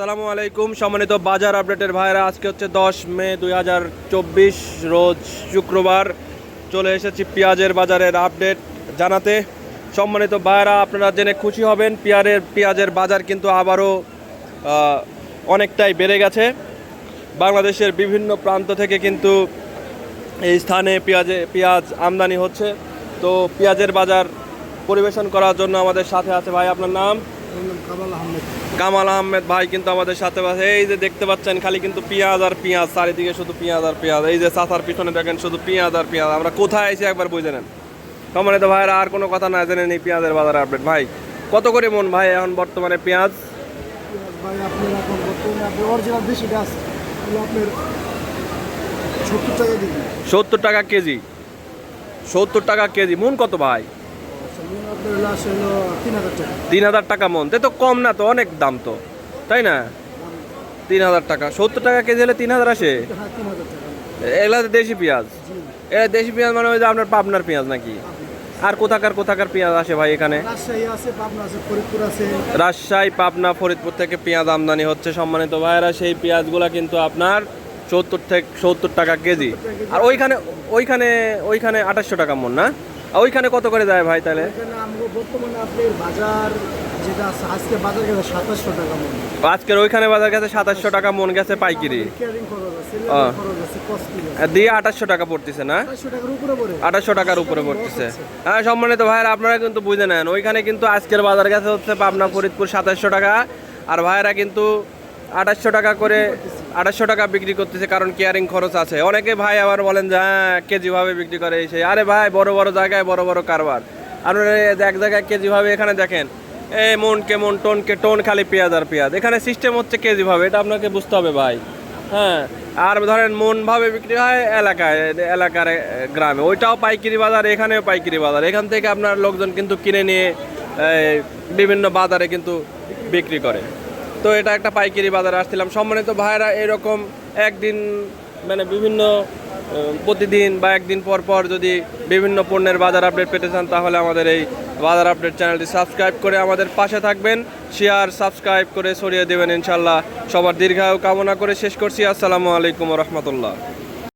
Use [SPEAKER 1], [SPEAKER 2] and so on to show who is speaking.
[SPEAKER 1] আসসালামু আলাইকুম। সম্মানিত বাজার আপডেটের ভাইরা আজকে হচ্ছে দশ মে দুই হাজার চব্বিশ, রোজ শুক্রবার চলে এসেছি পেঁয়াজের বাজারের আপডেট জানাতে। সম্মানিত ভাইরা আপনারা জেনে খুশি হবেন, পেঁয়াজের পেঁয়াজের বাজার কিন্তু আবারও অনেকটাই বেড়ে গেছে। বাংলাদেশের বিভিন্ন প্রান্ত থেকে কিন্তু এই স্থানে পেঁয়াজে পেঁয়াজ আমদানি হচ্ছে। তো পেঁয়াজের বাজার পরিবেশন করার জন্য আমাদের সাথে আছে ভাই, আপনার নাম?
[SPEAKER 2] কামাল আহমেদ।
[SPEAKER 1] ভাই কিন্তু আমাদের সাথে এই যে দেখতে পাচ্ছেন খালি কিন্তু পেঁয়াজ আর পেঁয়াজ চারিদিকে শুধু পেঁয়াজ আর পেঁয়াজ। এই যে চাষার পিছনে দেখেন শুধু পেঁয়াজ আর পেঁয়াজ। আমরা কোথায় এসে একবার বুঝে নেন। সম্মানিত ভাইরা আর কোনো কথা না জেনে নেই পেঁয়াজের বাজার আপডেট। ভাই কত করে মন ভাই এখন বর্তমানে পেঁয়াজ?
[SPEAKER 2] সত্তর টাকা
[SPEAKER 1] কেজি। সত্তর টাকা কেজি। মন কত ভাই?
[SPEAKER 2] আপনার লাস্ট হলো তিন হাজার টাকা।
[SPEAKER 1] তিন হাজার টাকা মন। তে তো কম না তো অনেক দাম তো। তাই না? তিন হাজার টাকা। সত্তর টাকা কেজি হলে তিন হাজার আসে?
[SPEAKER 2] হ্যাঁ
[SPEAKER 1] এগুলা দেশি পেঁয়াজ। এটা দেশি পেঁয়াজ মানে ওই যে আপনার পাবনার পেঁয়াজ নাকি? আর কোথাকার কোথাকার পেঁয়াজ আসে ভাই এখানে?
[SPEAKER 2] রাজশাহী পাবনা ফরিদপুর
[SPEAKER 1] থেকে পেঁয়াজ আমদানি হচ্ছে সম্মানিত ভাইয়েরা। সেই পেঁয়াজগুলো কিন্তু আপনার সত্তর থেকে সত্তর টাকা কেজি। আর ওইখানে ওইখানে ওইখানে আঠাশশো টাকা মন না? ওইখানে কত করে যায় ভাই তাহলে?
[SPEAKER 2] বর্তমানে আপনার বাজার যেটা আজকে বাজার গেছে সাতাশশো টাকা মনে।
[SPEAKER 1] আজকের ওইখানে বাজার গেছে সাতাশশো টাকা মন গেছে পাইকিরি। দিয়ে আঠাশশো টাকা পড়তেছে না? আঠাশশো টাকার উপরে পড়তেছে। হ্যাঁ সম্মানিত ভাইয়েরা আপনারা কিন্তু বুঝে নেন ওইখানে কিন্তু আজকের বাজার গেছে হচ্ছে পাবনা ফরিদপুর সাতাশশো টাকা। আর ভাইয়েরা কিন্তু আঠাশশো টাকা করে আঠাশশো টাকা বিক্রি করতেছে কারণ কেয়ারিং খরচ আছে। অনেকে ভাই আবার বলেন যে হ্যাঁ কেজিভাবে বিক্রি করে সেই। আরে ভাই, বড় বড় জায়গায় বড় বড় কারবার। আপনারা এক জায়গায় কেজিভাবে এখানে দেখেন, এ মন কেমন টোন কে টোন, খালি পেঁয়াজ আর পেঁয়াজ। এখানে সিস্টেম হচ্ছে কেজিভাবে এটা আপনাকে বুঝতে হবে ভাই। হ্যাঁ আর ধরেন মনভাবে বিক্রি হয় এলাকায়, এলাকার গ্রামে। ওইটাও পাইকারি বাজার, এখানেও পাইকারি বাজার। এখান থেকে আপনার লোকজন কিন্তু কিনে নিয়ে বিভিন্ন বাজারে কিন্তু বিক্রি করে। তো এটা একটা পাইকারি বাজারে আসছিলাম। সম্মানিত ভাইরা এরকম একদিন মানে বিভিন্ন প্রতিদিন বা একদিন পর পর যদি বিভিন্ন পণ্যের বাজার আপডেট পেতে চান, তাহলে আমাদের এই বাজার আপডেট চ্যানেলটি সাবস্ক্রাইব করে আমাদের পাশে থাকবেন। শেয়ার, সাবস্ক্রাইব করে ছড়িয়ে দেবেন, ইনশাল্লাহ সবার দীর্ঘায়ু কামনা করে শেষ করছি। আসসালামু আলাইকুম রহমতুল্লাহ।